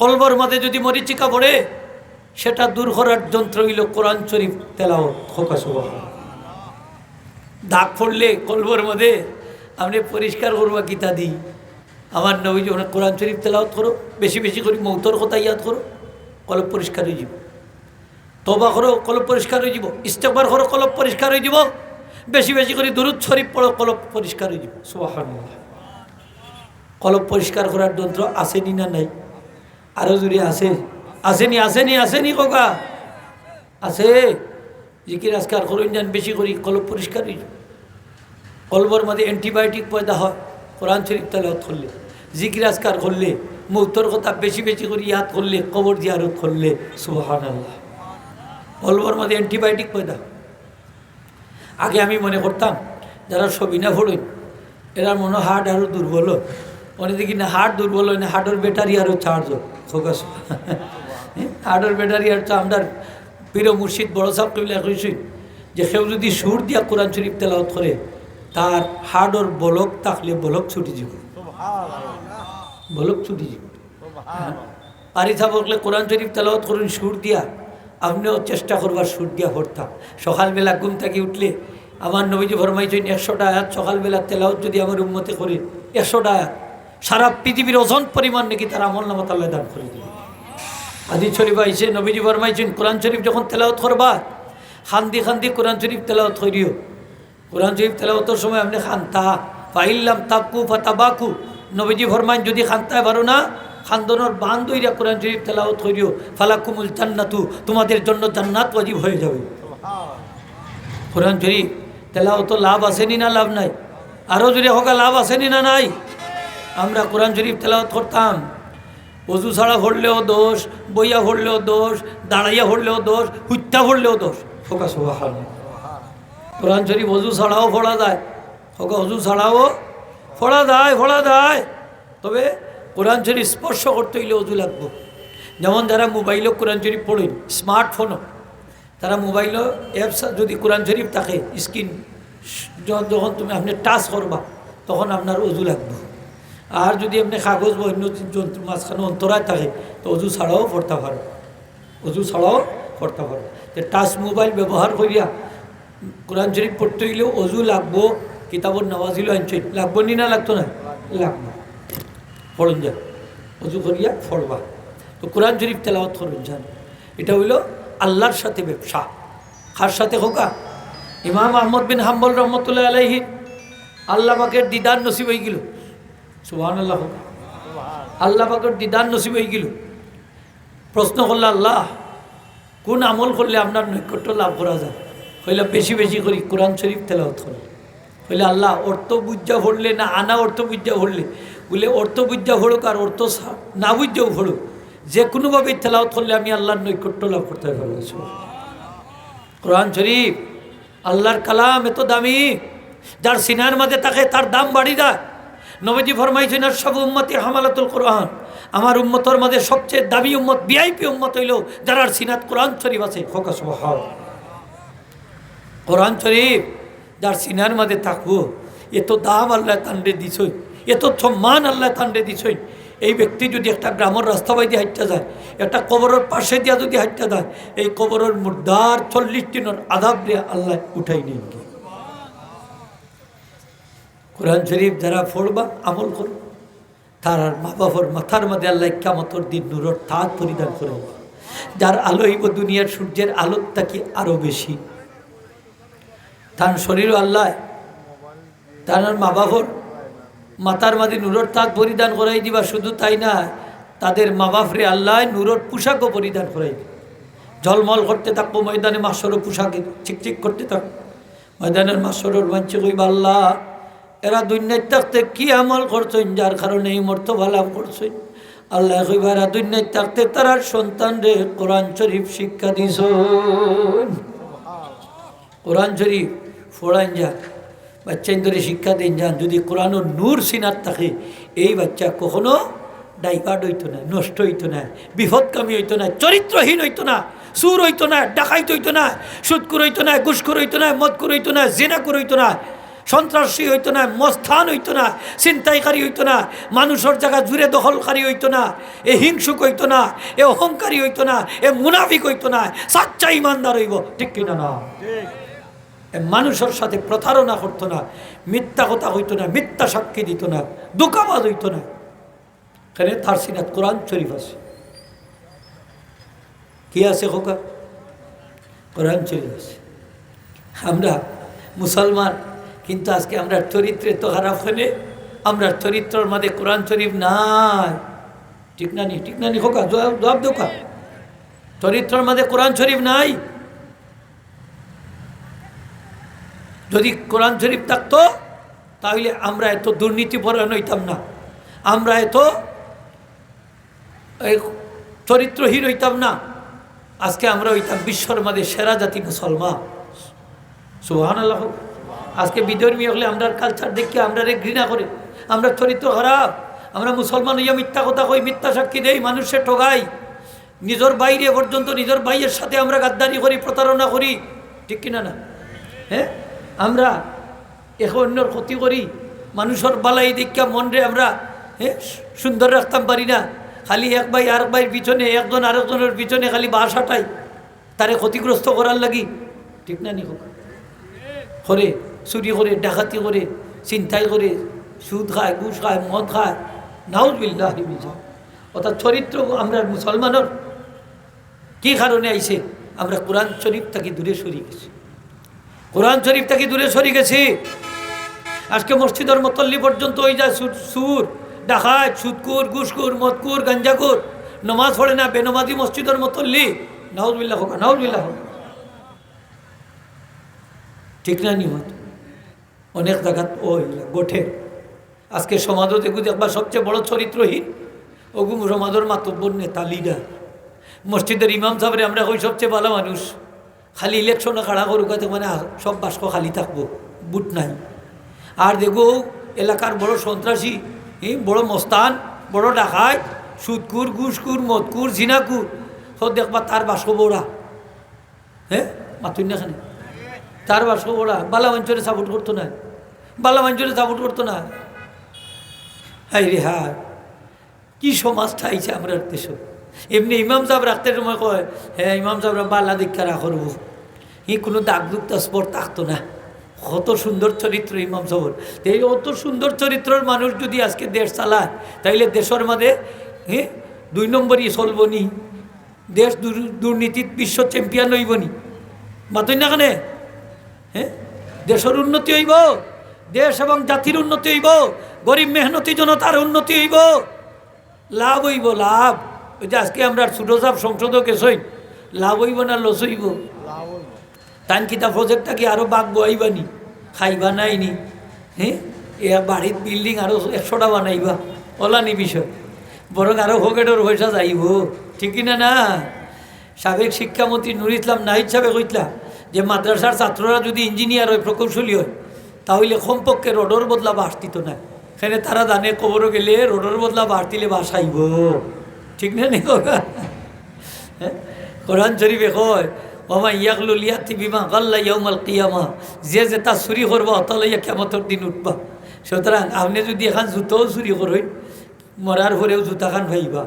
কলবর মাঝে যদি মরিচিকা পড়ে, সেটা দূর করার যন্ত্র হইল কোরআন শরীফ তেলাও ফোকাস দাগ পড়লে কলবর মধ্যে আপনি পরিষ্কার করবা গীতা দিই। আমার নবী যখন কোরআন শরীফ তেলাওত করো, বেশি বেশি করে মৌতর কথা ইয়াদ করো, কলব পরিষ্কার হয়ে যাব। তবা করো, কলব পরিষ্কার হয়ে যাব। ইস্তেকবার করো, কলব পরিষ্কার হয়ে যাব। বেশি বেশি করে দুরুদ শরীফ পড়ো, কলব পরিষ্কার হয়ে যাব। সুবাহান কলব পরিষ্কার করার যন্ত্র আসেনি না নাই? আরও জুড়ে আছে। আসেনি আসেনি আসেনি ককা। আছে। জিকির আজকার করুন যান বেশি করি কলব পরিষ্কার কলবর মধ্যে অ্যান্টিবায়োটিক পয়দা হয়। কোরআন শরীফ তেলাওয়াত করলে জিকির আজকার করলে মৌতর কথা বেশি বেশি করে ইয়াদ করলে কবর জিয়ারত করলে সুহান আল্লাহ কলবর মধ্যে অ্যান্টিবায়োটিক পয়দা। আগে আমি মনে করতাম যারা সবিনা ফোড়েন এরা মনে হার্ট আরও দুর্বল হয়। মনে দেখি না হার্ট দুর্বল হয় না হার্টের ব্যাটারি আরও চার্জ ফোকাস হার্টের ব্যাটারি আর আমরা প্রিয় মুর্শিদ বড় সাহেব কবিলা যে কেউ যদি সুর দিয়া কোরআন শরীফ তেলাওয়াত করে, তার হার্টর বলক থাকলে বলক ছুটি যাব। বলক ছুটি যাব। পারি থাকলে কোরআন শরীফ তেলাওয়াত করুন, সুর দিয়া, আপনিও চেষ্টা করবার সুর দিয়া পড়তাম সকালবেলা ঘুম থেকে উঠলে আমার নবীজি ফরমাইছেন, একশোটা আয়াত সকালবেলা তেলাওয়াত যদি আমার উন্মতে করে, একশোটা আয়াত। সারা পৃথিবীর ওজন পরিমাণ নাকি তার আমল নামত আল্লাহ দান করে দিবে। আদি শরীফ আইসে নবীজি ফরমাইছেন, কোরআন শরীফ যখন তেলাওয়াত করবা, খান্দি খান্দি কোরআন শরীফ তেলাওয়াত করিও কোরআন শরীফ তেলাওয়াতের সময় আপনি খান্তা, ফাইল্লাম তাবকু ফাতাবাকু। নবীজি ফরমাইন, যদি খান্তায় পারো না, খান্দনের বান দইরা কোরআন শরীফ তেলাওয়াত করিও ফালাকুমুল জান্নাতু, তোমাদের জন্য জান্নাত ওয়াজিব হয়ে যাবে। কোরআন শরীফ তেলাওয়াত লাভ আসেনি না লাভ নাই? আরও যদি হোক, লাভ আসেনি না নাই? আমরা কোরআন শরীফ তেলাওয়াত করতাম। অজু ছাড়া পড়লেও দোষ, বইয়া পড়লেও দোষ, দাঁড়াইয়া হরলেও দোষ হুত্যা পড়লেও দোষ। ফোকাস কোরআন শরীফ অজু ছাড়াও পড়া যায়। হোকা অজু ছাড়াও পড়া যায় পড়া যায়। তবে কোরআন শরীফ স্পর্শ করতে হইলে অজু লাগবো। যেমন যারা মোবাইলও কোরআন শরীফ পড়েন, স্মার্টফোনও, তারা মোবাইলও অ্যাপস যদি কোরআন শরীফ থাকে, স্ক্রিন যখন তুমি আপনি টাচ করবা, তখন আপনার অজু লাগবে। আর যদি আপনি কাগজ বা অন্য যন্ত্র মাঝখানে অন্তরায় থাকে, তো অজু ছাড়াও পড়তে পারো। অজু ছাড়াও পড়তে পারো। তো টাচ মোবাইল ব্যবহার করিয়া কোরআন শরীফ পড়তে হইলেও অজু লাগবো কিতাবর নওয়াজিল আনছেন লাগবো নি না লাগতো না? লাগবো। পড়ুন যান অজু করিয়া পড়বা তো কোরআন শরীফ তেলাওয়াত করুন যান এটা হইল আল্লাহর সাথে ব্যবসা। কার সাথে হোকা ইমাম আহমদ বিন হাম্বল রহমতুল্লাহ আলাইহি আল্লাহ পাকের দিদার নসিব হয়ে গেল। সুহান আল্লাহ আল্লাহ পাকের দিদার নসিব হয়ে গেল। প্রশ্ন করলে, আল্লাহ, কোন আমল করলে আপনার নৈকট্য লাভ করা যায়? হইলে বেশি বেশি করি, কোরআন শরীফ তেলাওয়াত করে। হইলে আল্লাহ, অর্থ বুঝা ভরলে না আনা অর্থ বুঝা ভরলে বলে, অর্থ বুঝা ভরুক আর অর্থ না বুঝাও ভরুক যে কোনোভাবে তেলাওয়াত করলে আমি আল্লাহর নৈকট্য লাভ করতে পারব। কোরআন শরীফ, আল্লাহর কালাম এত দামি, যার সিনার মাঝে থাকে তার দাম বাড়ি যায়। নবীজি ফরমাইছেন, আর সব উম্মতি হামালাতুল কোরআন। আমার উম্মতর মাঝে সবচেয়ে দামি উম্মত বিআইপি উম্মত হইল যার সিনাত কোরআন শরীফ আছে। ফোকাস কোরআন শরীফ যার সিনার মাঝে থাকব এত দাম আল্লাহ তান্ডে দিছই এত সম্মান আল্লাহ তান্ডে দিছই। এই ব্যক্তি যদি একটা গ্রামের রাস্তা বাইতে হাঁটতে যায়, একটা কবরের পাশে দিয়া যদি হাঁটতে যায়, এই কবরের মুর্দার চল্লিশ দিনের আধাব দিয়ে আল্লাহ উঠাই নিন কোরআন শরীফ যারা পড়বা, আমল করো। তার আর মা বাবার মাথার মধ্যে আল্লাহ কামতর দিন নূরর তাঁত পরিধান করে যার আলো হইব দুনিয়ার সূর্যের আলোর তাকে আরও বেশি? তার শরীরও আল্লাহ, তার মা বাবার মাতার মাঝে নূরর তাক পরিধান করাই দিবা, শুধু তাই না, তাদের মা বাপরে আল্লাহ নূরর পোশাকও পরিধান করাই দিবা। ঝলমল করতে থাকব, ময়দানে মাসরও পোশাকে, চিকচিক করতে থাকব। ময়দানের মাসরর মানছে কইবা, আল্লাহ এরা দুনিয়ায় থাকতে কি আমল করছেন যার কারণে এই মর্তভা লাভ করছেন আল্লাহ এরা দুনিয়ায় থাকতে তারার সন্তান রে কোরআন শরীফ শিক্ষা দিছ কোরআন শরীফ ফোড়ান যান বাচ্চা ধরে শিক্ষা দিন যান যদি কোরআন নূর সিনার থাকে এই বাচ্চা কখনো ডাইভার্ট হইতো না নষ্ট হইতো না বিপদকামী হইতো না চরিত্রহীন হইতো না সুর হইতো না ডাকাইত হইতো না সুদকুর হইতো না ঘুষখুর হইতো না মদকুর হইতো না জেনাকুর হইতো না সন্ত্রাসী হইতো না মস্থান হইতো না, ছিনতাইকারী হইতো না, মানুষের জায়গা জুড়ে দখলকারী হইতো না, এ হিংসুক হইতো না, এ অহংকারী হইতো না, এ মুনাফিক হইতো না, সাচ্চা ইমানদার হইব, ঠিক কিনা না? মানুষের সাথে প্রতারণা করতো না, মিথ্যা কথা হইতো না, মিথ্যা সাক্ষী দিত না, দুকাবাজ হইতো না। এখানে তার সিনাত কোরআন শরীফ আছে। কি আছে খোকা? কোরআন শরীফ আছে। আমরা মুসলমান কিন্তু আজকে আমরা চরিত্রে তো খারাপ হলে আমরা চরিত্রের মধ্যে কোরআন শরীফ নাই। ঠিক না নি? ঠিক না নি? খোকা, জবাব দোকা চরিত্রের মধ্যে কোরআন শরীফ নাই। যদি কোরআন শরীফ থাকতো, তাহলে আমরা এত দুর্নীতি পরায়ণ হইতাম না। আমরা এত চরিত্রহীন হইতাম না। আজকে আমরা হইতাম বিশ্বর মাঝে সেরা জাতি মুসলমান। সুহান আল্লাহ আজকে বিধর্মী হলে আমরা কালচার দেখি আমরা ঘৃণা করে। আমরা চরিত্র খারাপ, আমরা মুসলমান হইয়া মিথ্যা কথা কই, মিথ্যা সাক্ষী দেই মানুষের ঠগাই। নিজের বাইরে পর্যন্ত নিজের ভাইয়ের সাথে আমরা গাদ্দারি করি, প্রতারণা করি। ঠিক কিনা না? হ্যাঁ? আমরা এখন অন্যর ক্ষতি করি, মানুষের বালাই দীক্ষা মনরে আমরা হ্যাঁ সুন্দর রাখতাম পারি না। খালি এক ভাই আর ভাইয়ের পিছনে, একজন আরেকজনের পিছনে খালি বাস হাঁটাই, তারে ক্ষতিগ্রস্ত করার লাগি। ঠিক না নি হোক করে। চুরি করে ডাকাতি করে চিন্তাই করে সুদ খায় ঘুষ খায়, মদ খায় নাউজ বিল্লাহ অর্থাৎ চরিত্র আমরা মুসলমানের কি কারণে আইছে আমরা কোরআন শরীফ থেকে দূরে সরি গেছি। কোরআন শরীফ থেকে দূরে সরি গেছি। আজকে মসজিদের মতল্লি পর্যন্ত ওই যায় সুর সুর, ডাকাত সুদকুর ঘুষকুর মদকুর গাঞ্জাকুর নমাজ পড়ে না, বেনমাজি মসজিদের মতল্লি। নাউজবিল্লাহ হোক নাউজবিল্লাহ হোক। ঠিক না, নিহত? অনেক জায়গাত ওই গোঠে। আজকে সমাজও দেখু দেখবা সবচেয়ে বড় চরিত্রহীন। ওগু সমাজের মাতব্বর নেতা লিডার মসজিদের ইমাম সাহেবের আমরা কই সবচেয়ে ভালো মানুষ। খালি ইলেকশনে খাড়া করুক মানে সব বাস্ক খালি থাকব, বুট নাই। আর দেখো, এলাকার বড় সন্ত্রাসী বড় মস্তান, বড় ডাকায় সুদকুর ঘুষকুর, মদকুর, ঝিনাকুর, সব দেখবা তার বাস্ক বড়া। হ্যাঁ মাতুন না খানে? তার বাস্ক বড়া, বালা মঞ্চরে সাপোর্ট করতো না। বালা মঞ্চরে সাপোর্ট করতো না। হাই রে হায়, কি সমাজ ঠাইছে আমরা দেশ। এমনি ইমাম সাহেব রাখতে সময় কয় হ্যাঁ ইমাম সাহেবরা বাল্লা দীক্ষা রাখব ই কোনো দাগ দুক্ত স্পট থাকতো না। কত সুন্দর চরিত্র ইমাম সাহর এই অত সুন্দর চরিত্রের মানুষ যদি আজকে দেশ চালায়, তাইলে দেশের মাঝে হ্যাঁ দুই নম্বরই চলব নি। দেশ দুর- দুর্নীতির বিশ্ব চ্যাম্পিয়ন হইব নি। মাতই না কানে? হ্যাঁ দেশের উন্নতি হইব? দেশ এবং জাতির উন্নতি হইব গরিব মেহনতি জনতার উন্নতি হইব। লাভ হইব লাভ। ওই যে আজকে আমরা সুরসাব সংসদও গেছই লাভ হইব না লস হইব? টান কিতা প্রজেক্টটা কি আরও বাঘ বইবানি খাইবা নাইনি হ্যাঁ এ বাড়ির বিল্ডিং আরও একশোটা বানাইবা। ওলানি বিষয়। বরং আরও হোকেটের পয়সা যাইব। ঠিকই না না? সাবেক শিক্ষামন্ত্রী নুর ইসলাম নাহিদ সাহেব কইতলা যে মাদ্রাসার ছাত্ররা যদি ইঞ্জিনিয়ার হয় প্রকৌশলী হয় তাহলে কমপক্ষে রোডর বদলা বাস দিত না এখানে তারা জানে কবরও গেলে রোডর বদলা বাস দিলে বাস আইব ঠিক না নি? হ্যাঁ? কোরআন শরীফে কয় মামা ইয়াকলু লিয়াতি বিমা গাল্লা ইয়াউমাল কিয়ামা যে যে তা চুরি করবা অতলাইয়া কেমতর দিন উঠবা সুতরাং আপনি যদি এখন জুতোও চুরি করই মরার পরেও জুতাখান ভাইবা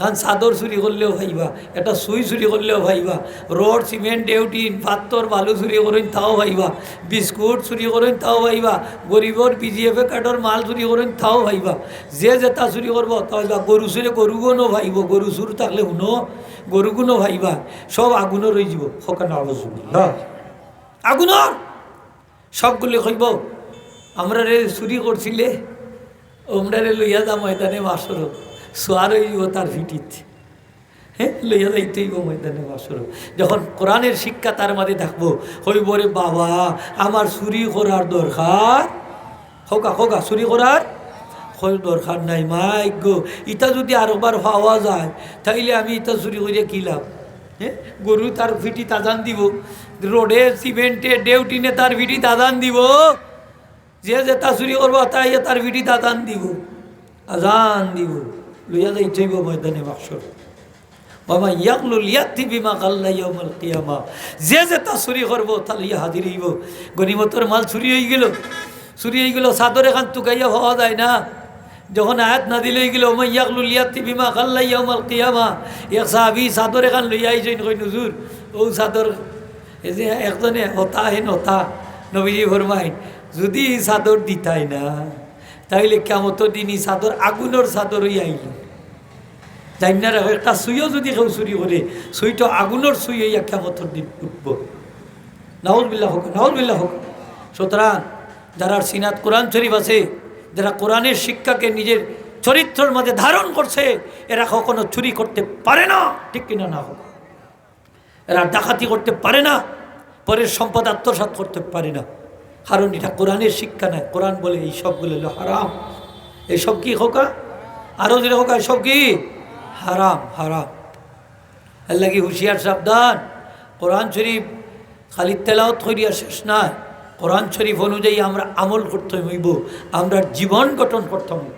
এখন চাদর চুরি করলেও ভাইবা, এটা সুই চুরি করলেও ভাইবা, রড, সিমেন্ট, ডেউটিন পাত্তর বালু চুরি করেন তাও ভাইবা, বিস্কুট চুরি করেন তাও ভাইবা, গরিবর বিজিএফে কার্ডর মাল চুরি করেন তাও ভাইবা, যে যেটা চুরি করব তাও ভাইবা গরু চুরি গরুগুনো ভাইব, গরু চুর থাকলে শুনো গরুগুনো ভাইবা, সব আগুনো রই যাব সকাল আওয়াজ আগুনর সবগুলি কইব আমরা রে চুরি করছিলে ওমরা রে লইয়া যা ময়দানে বাসর সোয়ার হইব তার ভিটিত। হ্যাঁ লইয়া যাইতেইব ময়দানে বাসর। যখন কোরআনের শিক্ষা তার মাঝে থাকব, হইব রে বাবা, আমার চুরি করার দরকার। হোকা হোকা চুরি করার দরকার নাই, মাই গো। ইটা যদি আরেকবার পাওয়া যায়, তাইলে আমি ইটা চুরি করে কি লাভ? হ্যাঁ গরু তার ভিটি তাজান দিব, রোডে সিমেন্টে ডেউটিনে তার ভিটি দাদান দিব। যে যে তা চুরি করব, তাই তার ভিটি দাদান দিব। আজান দিব। লইয়া যাই জৈব ময়দানে বাক্সর বাবা, ইয়াকলু লিয়াতি বিমা কাল্লা ইয়াউমাল কিয়ামা। যে যে তা চুরি করব তা লিয়া হাজির হইব। গনিমতর মাল চুরি হয়ে গেল। চুরি এইগুলো চাদর এখান তুকাইয়া হওয়া যায় না। যখন আয়াত না দিলে এইগুলো মাইয়াক লুলিয়াতি বিমা খাল্লাইয়া মাল কিয়ামা। এক সাহাবি চাদর এখান লইয়া আইছেন কই নজুর ও চাদর এই যে একজনে হতা হেন হতা নবীজি ফরমাইন, যদি চাদর দিতাই না। তাইলে কেমত দিন এই চাদর আগুনের চাদর হইয়া আইল জানি না একটা সুইও যদি কেউ চুরি করে সুইটো আগুনের সুই হইয়া কেমতর দিন উঠব। নাউল বিল্লাহ হোক নাউল বিল্লাহ হোক। সুতরাং যারা সিনাত কোরআন শরীফ আছে, যারা কোরআনের শিক্ষাকে নিজের চরিত্রের মধ্যে ধারণ করছে, এরা কখনো চুরি করতে পারে না, ঠিক কিনা না হোক? এরা ডাকাতি করতে পারে না, পরের সম্পদ আত্মসাৎ করতে পারে না। কারণ এটা কোরআনের শিক্ষা নেয়। কোরআন বলে এই সবগুলো হলো হারাম। এইসব কি হোকা আরও যেটা হোকা এসব কি? হারাম হারাম। আল্লাহ কি হুশিয়ার, সাবধান। কোরআন শরীফ খালি তেলাওত করিয়া শেষ নয়। কোরআন শরীফ অনুযায়ী আমরা আমল করতে হইব, আমরা জীবন গঠন করতে হইব।